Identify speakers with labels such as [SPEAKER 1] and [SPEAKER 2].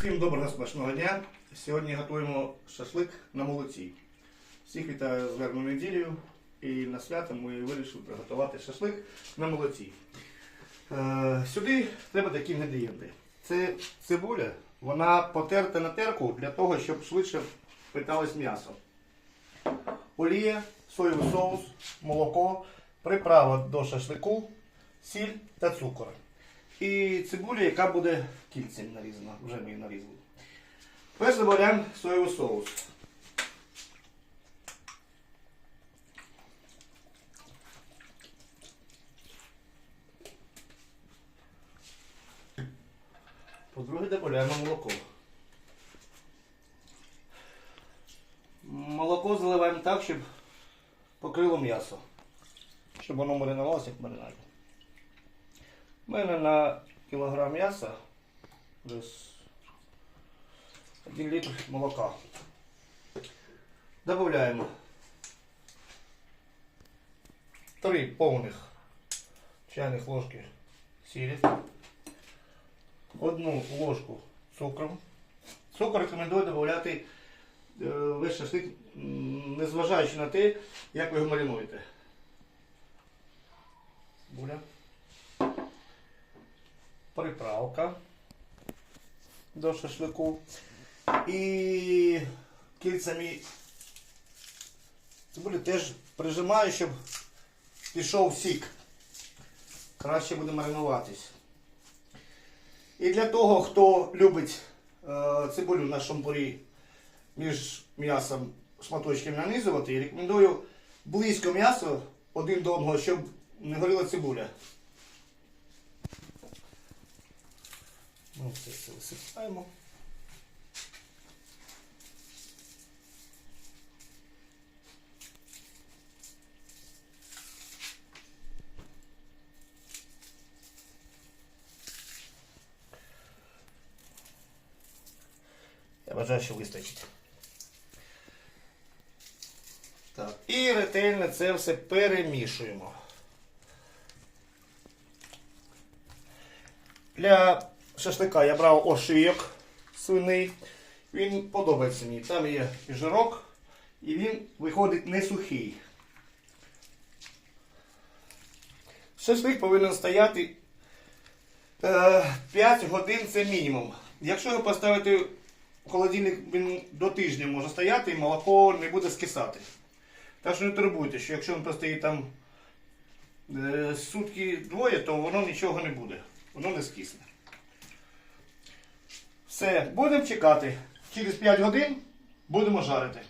[SPEAKER 1] Всім доброго смачного дня. Сьогодні готуємо шашлик на молоці. Всіх вітаю з гарною неділею. І на свято ми вирішили приготувати шашлик на молоці. Е, сюди треба такі інгредієнти. Це цибуля, вона потерта на терку для того, щоб швидше питалось м'ясо. Олія, соєвий соус, молоко, приправа до шашлику, сіль та цукор. І цибуля, яка буде кільцем нарізана, вже ми її нарізали. Перш додаємо соєвий соус. По-друге, додаємо молоко. Молоко заливаємо так, щоб покрило м'ясо. Щоб воно маринувалося як маринаді. У мене на кілограм м'яса десь 1 літр молока. Добавляємо 3 повних чайних ложки сілі, одну ложку цукру. Цукор рекомендую додати е, весь шашлик, незважаючи на те, як ви його маринуєте. Буля приправка до шашлику. І кільцями цибулі теж прижимаю, щоб пішов сік. Краще буде маринуватись. І для того, хто любить е, цибулю на шампурі між м'ясом шматочками нанизувати, рекомендую близько м'яса один до одного, щоб не горіла цибуля. Ми все це висипаємо. Я вважаю, що вистачить. Так. І ретельно це все перемішуємо. Для шашлика я брав ошийок свиний. Він подобається мені. Там є і жирок, і він виходить не сухий. Шашлик повинен стояти е, 5 годин це мінімум. Якщо його поставити в холодильник, він до тижня може стояти і молоко не буде скисати. Так що не турбуйте, що якщо він простоїть там е, сутки двоє, то воно нічого не буде. Воно не скисне. Все, будемо чекати. Через 5 годин будемо жарити.